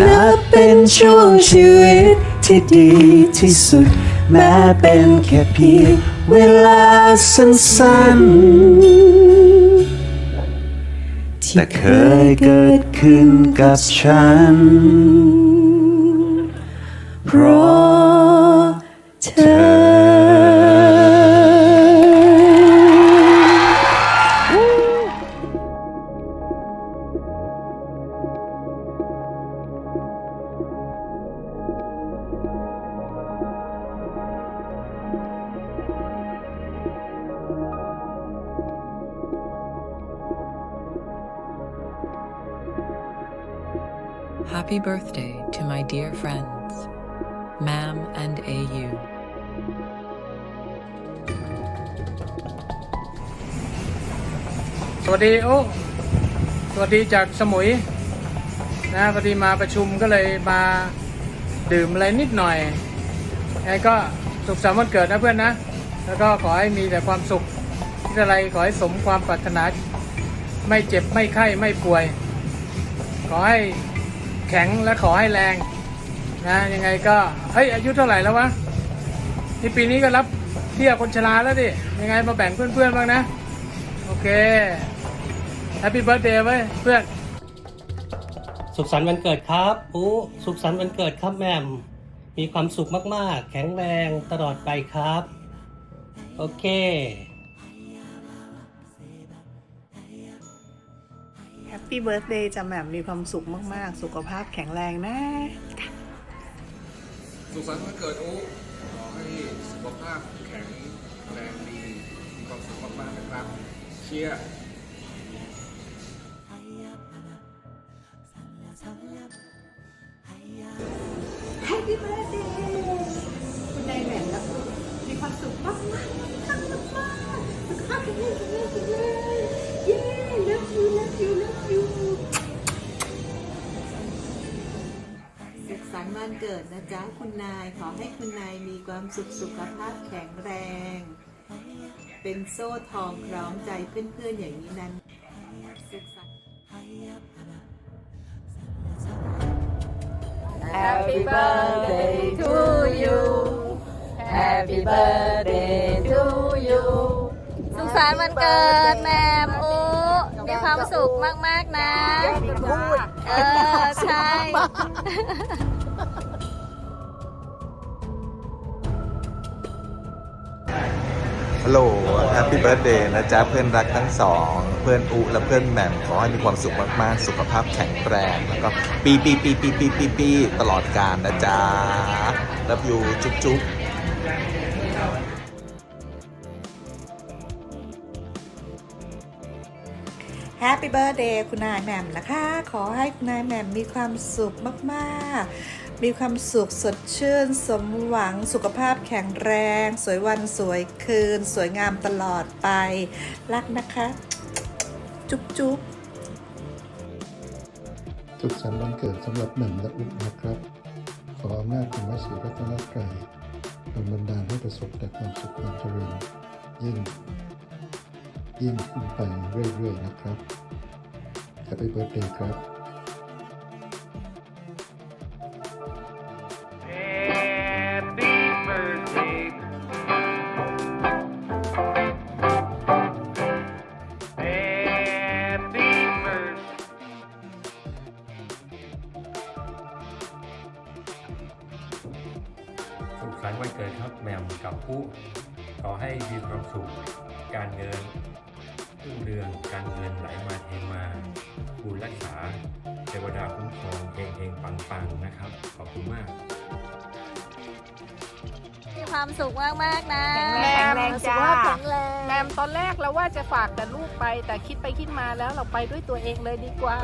นับเป็นช่วงชีวิตที่ดีที่สุด แม้เป็นแค่เพียงเวลาสั้นๆแต่เคยเกิดขึ้นกับฉัน เพราะ Happy birthday to my dear friends, Mam and AU. สวัสดีโอ้สวัสดีจากสมุยนะพอดีมาประชุมก็เลยมาดื่มอะไรนิดหน่อยไงก็สุขสันต์วันเกิดนะเพื่อนนะ แล้วก็ขอให้มีแต่ความสุขที่อะไรขอให้สมความปรารถนา ไม่เจ็บไม่ไข้ไม่ป่วย ขอให้ แข็งและขอให้แรงนะยังไงก็เฮ้ยอายุเท่าไหร่แล้ววะที่ปีนี้ก็รับเที่ยวคนชราแล้วดิยังไงมาแบ่งเพื่อนๆบ้างนะ โอเคแฮปปี้เบิร์ดเดย์ไว้เพื่อน สุขสันต์วันเกิดครับอู้สุขสันต์วันเกิดครับแหม่มมีความสุขมากๆ แข็งแรงตลอดไปครับ โอเค ปปี้เบิร์ a เดย์จะแหม่มมีความสุขมาก ๆ สุขภาพแข็งแรงนะ สุขสันต์วันเกิดโอ้ขอให้สุขภาพแข็งแรงดีมีความสุขมากๆนะครับ เชียร์ แฮปปี้เบิร์ a เดย์คุณนายแหม่มนะมีความสุขมากๆมากๆมากๆสุขภาพแข็งแรงแข็งแรงแข็งแรง เกิดนะจ๊ะคุณนายขอให้คุณนายมีความสุขสุขภาพแข็งแรง เป็นโซ่ทองคล้องใจเพื่อนๆอย่างนี้นั้นสุขสันต์ Happy birthday to you Happy birthday to you สุขสันต์วันเกิดแมมอูมีความสุขมาก ๆ นะ เออ ใช่ ฮัลโหลแฮปปี้เบิร์ดเดย์นะจ๊ะเพื่อนรักทั้งสอง เพื่อนอุและเพื่อนแหม่มขอให้มีความสุขมากๆ สุขภาพแข็งแรง แล้วก็ปีปีปีปีปีปีปีตลอดกาลนะจ๊ะรับอยู่จุ๊บจุ๊บแฮปปี้เบิร์ a เดย์คุณนายแหม่มนะคะ ขอให้คุณนายแหม่มมีความสุขมากๆ มีความสุขสดชื่น สมหวังสุขภาพแข็งแรง สวยวันสวยคืน สวยงามตลอดไป รักนะคะ จุ๊บจุ๊บสุขสันต์วันเกิดสำหรับหม่ำและอุ๊นะครับ ขออำนาจของพระศรีรัตนตรัยดลบันดาลให้ประสบแต่ความสุขความเจริญยิ่ง ยิ่งขึ้นไปเรื่อยๆนะครับ Happy Birthday ครับ แหม่มกับผู้ขอให้มีความสุข การเงินรุ่งเรืองการเงินไหลมาเทมาบุญรักษาเทวดาคุ้มครองเฮงเฮงปังปังนะครับ ขอบคุณมาก มีความสุขมากๆนะแข็งแรงสุขจ้า ภาพแข็งแรง แมมตอนแรกเราว่าจะฝากแต่ลูกไป แต่คิดไปคิดมาแล้วเราไปด้วยตัวเองเลยดีกว่า